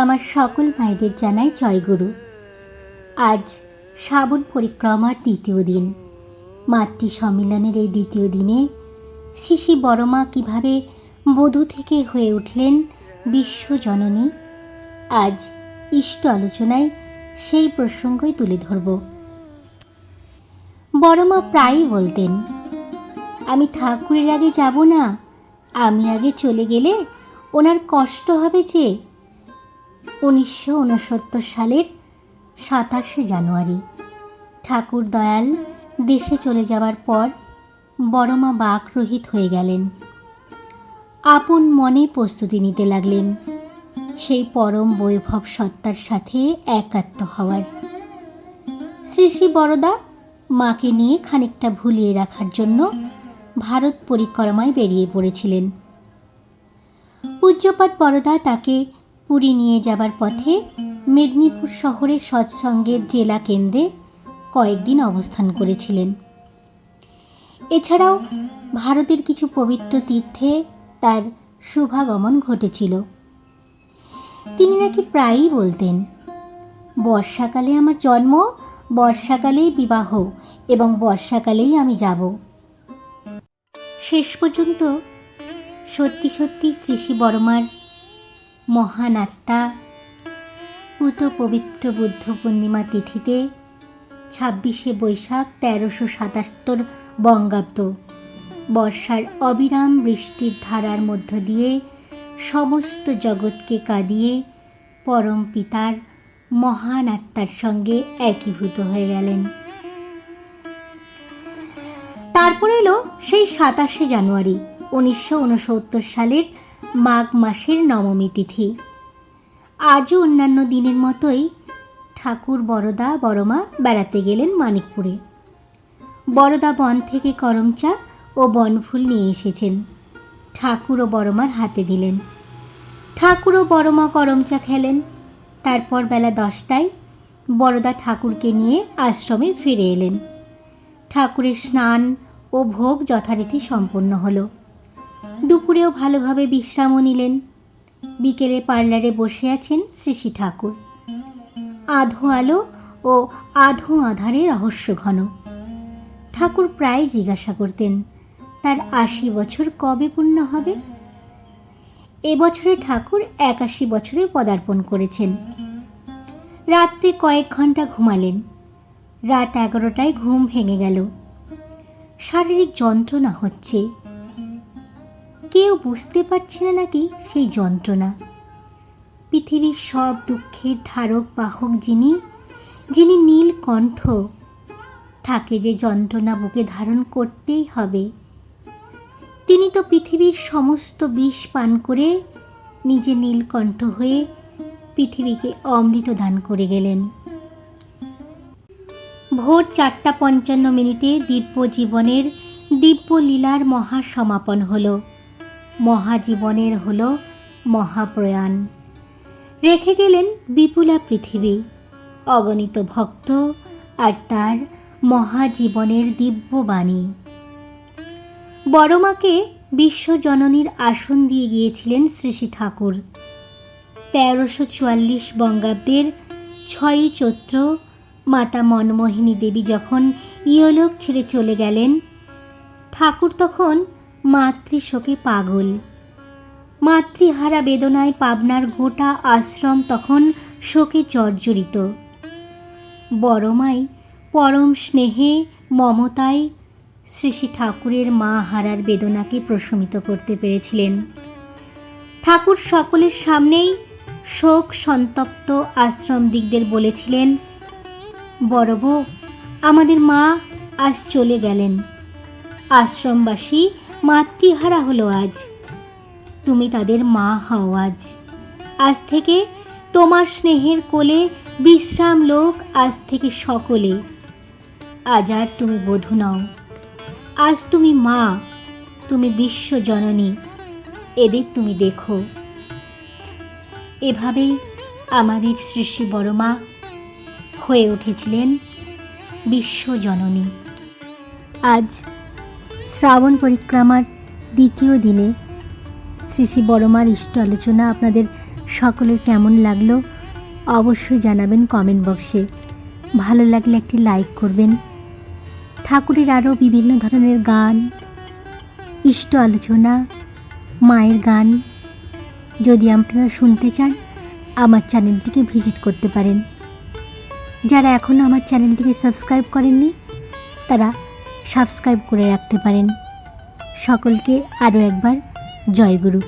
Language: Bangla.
আমার সকল ভাইদের জানাই জয়গুরু। আজ শ্রাবণ পরিক্রমার দ্বিতীয় দিন। মাতৃ সম্মিলনের এই দ্বিতীয় দিনে শিশি বড়মা কীভাবে বধূ থেকে হয়ে উঠলেন বিশ্বজননী আজ ইষ্ট আলোচনায় সেই প্রসঙ্গই তুলে ধরব। বড়মা প্রায়ই বলতেন, আমি ঠাকুরের আগে যাব না, আমি আগে চলে গেলে ওনার কষ্ট হবে যে উনিশশো উনসত্তর সালের সাতাশে জানুয়ারি। ঠাকুর দয়াল দেশে চলে যাওয়ার পর বড়মা বাকরহিত হয়ে গেলেন। আপন মনে প্রস্তুতি নিতে লাগলেন। সেই পরম বৈভব সত্তার সাথে একাত্ম হওয়ার। শ্রী শ্রী বড়দা মাকে নিয়ে খানিকটা ভুলিয়ে রাখার জন্য ভারত পরিক্রমায় বেরিয়ে পড়েছিলেন। পূজ্যপাত বড়দা তাকে পুরী নিয়ে যাবার পথে মেদিনীপুর শহরে সৎসঙ্গের জেলা কেন্দ্রে কয়েকদিন অবস্থান করেছিলেন। এছাড়াও ভারতের কিছু পবিত্র তীর্থে তার শুভাগমন ঘটেছিল। তিনি নাকি প্রায়ই বলতেন, বর্ষাকালে আমার জন্ম, বর্ষাকালেই বিবাহ এবং বর্ষাকালেই আমি যাব। শেষ পর্যন্ত সত্যি সত্যি শ্রী বর্মার মহান আত্মা পুত পবিত্র বুদ্ধ পূর্ণিমা তিথিতে ছাব্বিশে বৈশাখ তেরোশো সাতাত্তর বঙ্গাব্দ। বর্ষার অবিরাম বৃষ্টির ধারার মধ্য দিয়ে সমস্ত জগৎকে কাঁদিয়ে পরম পিতার মহান আত্মার সঙ্গে একীভূত হয়ে গেলেন। তারপর এলো সেই সাতাশে জানুয়ারি, উনিশশো উনসত্তর সালের মাঘ মাসের নবমী তিথি। আজও অন্যান্য দিনের মতোই ঠাকুর বড়দা, বড়মা বেড়াতে গেলেন মানিকপুরে। বড়দা বন থেকে করমচা ও বনফুল নিয়ে এসেছেন। ঠাকুর ও বড়মার হাতে দিলেন। ঠাকুর ও বড়মা করমচা খেলেন। তারপর বেলা দশটায় বড়দা ঠাকুরকে নিয়ে আশ্রমে ফিরে এলেন। ঠাকুরের স্নান ও ভোগ যথারীতি সম্পন্ন হলো। দুপুরেও ভালোভাবে বিশ্রামও নিলেন। বিকেলে পার্লারে বসে আছেন শ্রী শ্রী ঠাকুর। আধো আলো ও আধো আধারে রহস্য ঘন। ঠাকুর প্রায় জিজ্ঞাসা করতেন, তার আশি বছর কবে পূর্ণ হবে? এবছরে ঠাকুর একাশি বছরে পদার্পণ করেছেন। রাত্রে কয়েক ঘণ্টা ঘুমালেন। রাত এগারোটায় ঘুম ভেঙে গেল। শারীরিক যন্ত্রণা হচ্ছে। কেউ বুঝতে পারছে না নাকি সেই যন্ত্রণা। পৃথিবীর সব দুঃখের ধারক বাহক যিনি যিনি নীল কণ্ঠ, থাকে যে যন্ত্রণা বুকে ধারণ করতেই হবে। তিনি তো পৃথিবীর সমস্ত বিষ পান করে নিজে নীলকণ্ঠ হয়ে পৃথিবীকে অমৃত দান করে গেলেন। ভোর চারটা পঞ্চান্ন মিনিটে দিব্য জীবনের দিব্য লীলার মহাসমাপন হল। মহাজীবনের হল মহাপ্রয়াণ। রেখে গেলেন বিপুলা পৃথিবী। অগণিত ভক্ত আর তার মহাজীবনের দিব্যবাণী। বড়মাকে বিশ্বজননীর আসন দিয়ে গিয়েছিলেন শ্রী শ্রী ঠাকুর। তেরোশো চুয়াল্লিশ বঙ্গাব্দের ছয়ই চৈত্র মাতা মনমোহিনী দেবী যখন ইয়লোক ছেড়ে চলে গেলেন, ঠাকুর তখন মাতৃশোকে পাগল। মাতৃহারা বেদনায় পাবনার গোটা আশ্রম তখন শোকে জর্জরিত। বড়মাই পরম স্নেহে মমতায় শ্রী শ্রী ঠাকুরের মা হারার বেদনাকে প্রশমিত করতে পেরেছিলেন। ঠাকুর সকলের সামনেই শোক সন্তপ্ত আশ্রম দিকদের বলেছিলেন বড় আমাদের মা আজ চলে গেলেন। আশ্রমবাসী মাতৃহারা হলো আজ। তুমি তাদের মা হও আজ। আজ থেকে তোমার স্নেহের কোলে বিশ্রাম লোক আজ থেকে সকলে। আজ আর তুমি বধূ নও। আজ তুমি মা, তুমি বিশ্ব জননী। এদের তুমি দেখো। এভাবেই আমাদের শ্রী শ্রী বড়মা হয়ে উঠেছিলেন বিশ্বজননী আজ শ্রাবণ পরিক্রমার দ্বিতীয় দিনে শ্রী শ্রী বড়মার ইষ্ট আলোচনা আপনাদের সকলের কেমন লাগল অবশ্যই জানাবেন কমেন্ট বক্সে ভালো লাগলে একটি লাইক করবেন। ঠাকুরের আরও বিভিন্ন ধরনের গান, ইষ্ট আলোচনা, মায়ের গান। যদি আপনারা শুনতে চান, আমার চ্যানেলটিকে ভিজিট করতে পারেন। যারা এখনও আমার চ্যানেলটিকে সাবস্ক্রাইব করেননি, তারা সাবস্ক্রাইব করে রাখতে পারেন। সকলকে আরও একবার জয়গুরু।